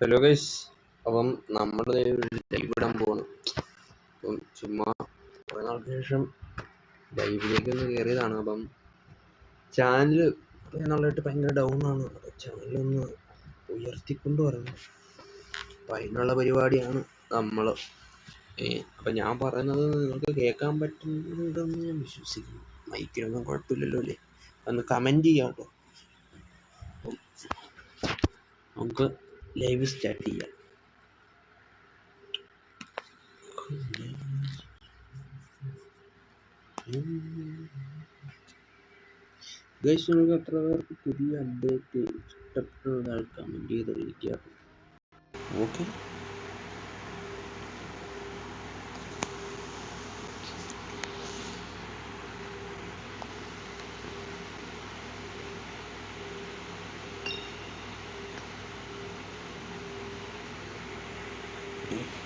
Hello guys അപ്പം നമ്മൾ live ഇടാൻ പോവാണ്. അപ്പം ചുമ്മാ കുറേ നാൾക്ക് ശേഷം ലൈവിലേക്ക് ഒന്ന് കയറിയതാണ് അപ്പം ചാനൽ കുറേ നാളായിട്ട് ഭയങ്കര ഡൗൺ ആണ്. ചാനലൊന്ന് ഉയർത്തിക്കൊണ്ട് വരണം. അപ്പം അതിനുള്ള പരിപാടിയാണ് നമ്മൾ അപ്പം ഞാൻ പറയുന്നത് നിങ്ങൾക്ക് കേൾക്കാൻ പറ്റുന്നുണ്ടെന്ന് ഞാൻ വിശ്വസിക്കുന്നു. മൈക്കിനൊന്നും കുഴപ്പമില്ലല്ലോ അല്ലേ? ഒന്ന് കമന്റ് ചെയ്യാം കേട്ടോ. നമുക്ക് ലൈവ് സ്റ്റാർട്ട് ചെയ്യാം. ഗൈസ് നിങ്ങൾക്ക് എത്ര പേർക്ക് പുതിയ അപ്ഡേറ്റ് ഇഷ്ടപ്പെട്ടതായി കമന്റ് ചെയ്തിരിക്കുക ഓക്കെ people.